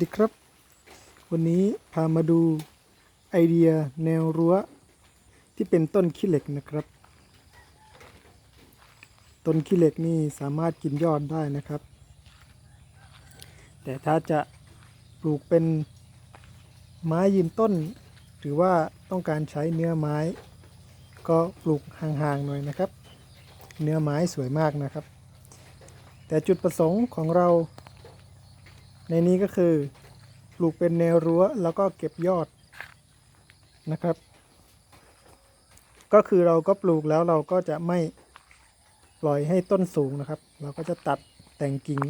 ดีครับ วันนี้พามาดูไอเดียแนวรั้ว ที่เป็นต้นขี้เหล็กนะครับ ต้นขี้เหล็กนี่สามารถกินยอดได้นะครับ แต่ถ้าจะปลูกเป็นไม้ยืนต้น หรือว่าต้องการใช้เนื้อไม้ ก็ปลูกห่างๆหน่อยนะครับ เนื้อไม้สวยมากนะครับ แต่จุดประสงค์ของเรา ในนี้ก็คือปลูกเป็นแนวรั้วแล้วก็เก็บยอดนะครับ ก็คือเราก็ปลูกแล้วเราก็จะไม่ปล่อยให้ต้นสูงนะครับ เราก็จะตัดแต่งกิ่ง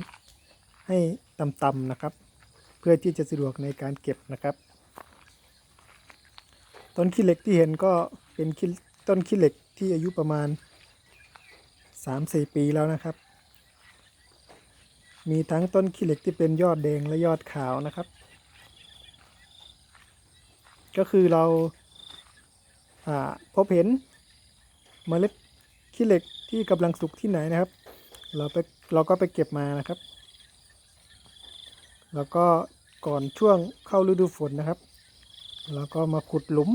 ให้ต่ำๆนะครับ เพื่อที่จะสะดวกในการเก็บนะครับ ต้นขี้เหล็กที่เห็นก็เป็นต้นขี้เหล็กที่อายุประมาณ 3-4 ปีแล้วนะครับ มีทั้งต้นขี้เหล็กที่เป็นยอดแดงและยอดขาวนะครับ ก็คือเราาพบเห็นเมล็ดขี้เหล็กที่กำลังสุกที่ไหนนะครับ เราไปเราก็ไปเก็บมานะครับ แล้วก็ก่อนช่วงเข้าฤดูฝนนะครับ เราก็มาขุดหลุม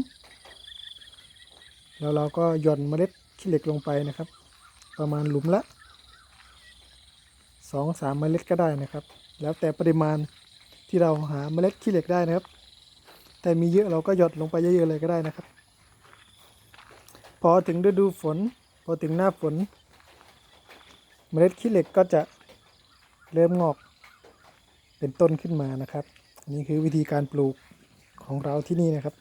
แล้วเราก็หย่อนเมล็ดขี้เหล็กลงไปนะครับ ประมาณหลุมละ สองสามเมล็ดก็ได้นะครับ แล้วแต่ปริมาณที่เราหาเมล็ดขี้เหล็กได้นะครับ แต่มีเยอะเราก็หยดลงไปเยอะๆเลยก็ได้นะครับ พอถึงฤดูฝน พอถึงหน้าฝน เมล็ดขี้เหล็กก็จะเริ่มงอกเป็นต้นขึ้นมานะครับ นี่คือวิธีการปลูกของเราที่นี่นะครับ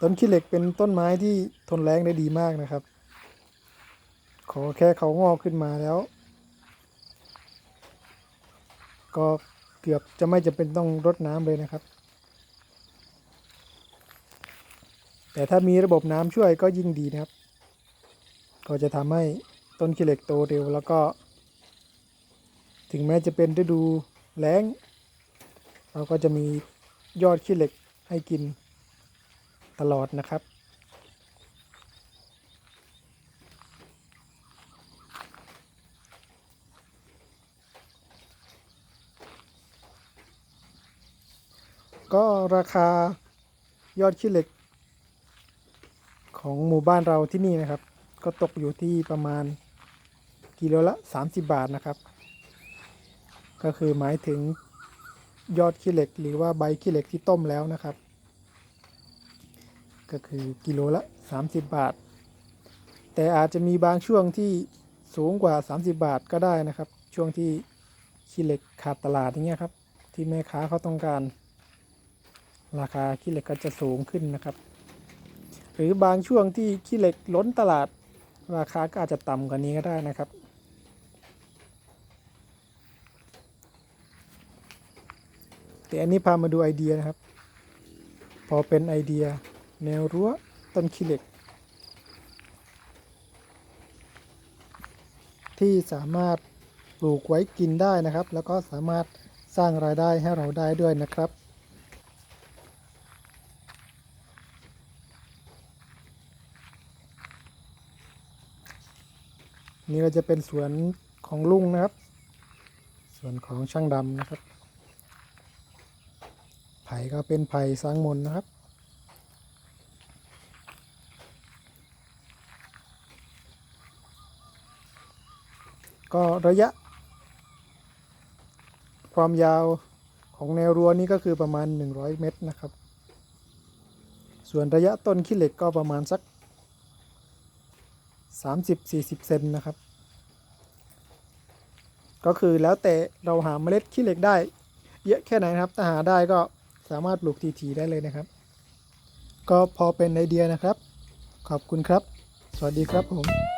ต้นขี้เหล็กเป็นต้นไม้ที่ทนแรงได้ดีมากนะครับ ขอแค่เขางอกขึ้นมาแล้ว ก็เกือบจะไม่จะเป็นต้องรดน้ำเลยนะครับ แต่ถ้ามีระบบน้ำช่วยก็ยิ่งดีนะครับ ก็จะทำให้ต้นขี้เหล็กโตเร็วแล้วก็ ถึงแม้จะเป็นฤดูแล้ง เราก็จะมียอดขี้เหล็กให้กินตลอดนะครับ ก็ราคายอดขี้เหล็ก ของหมู่บ้านเราที่นี่นะครับ ก็ตกอยู่ที่ประมาณกิโลละ 30 บาทนะครับ ก็คือหมายถึงยอดขี้เหล็กหรือว่าใบขี้เหล็กที่ต้มแล้วนะครับ ก็คือกิโลละ 30 บาท แต่อาจจะมีบางช่วงที่สูงกว่า 30 บาทก็ได้นะครับ ช่วงที่ขี้เหล็กขาดตลาดอย่างเงี้ยครับ ที่แม่ค้าเขาต้องการ ราคาขี้เหล็กก็จะสูงขึ้นนะครับ หรือบางช่วงที่ขี้เหล็กล้นตลาด ราคาก็อาจจะต่ำกว่านี้ก็ได้นะครับ แต่อันนี้พามาดูไอเดียนะครับ พอเป็นไอเดียแนวรั้วต้นขี้เหล็ก ที่สามารถปลูกไว้กินได้นะครับ แล้วก็สามารถสร้างรายได้ให้เราได้ด้วยนะครับ นี่ก็จะเป็นสวนของลุงนะครับ สวนของช่างดำนะครับ ไผ่ก็เป็นไผ่สร้างมนนะครับ ก็ระยะ ความยาวของแนวรั้วนี้ก็คือประมาณ 100 เมตรนะครับ ส่วนระยะต้นขี้เหล็กก็ประมาณสัก 30-40 เซนนะครับ ก็คือแล้วแต่เราหาเมล็ดขี้เหล็กได้ เยอะแค่ไหนนะครับ ถ้าหาได้ก็สามารถปลูกทีๆได้เลยนะครับ ก็พอเป็นไอเดียนะครับ ขอบคุณครับ สวัสดีครับผม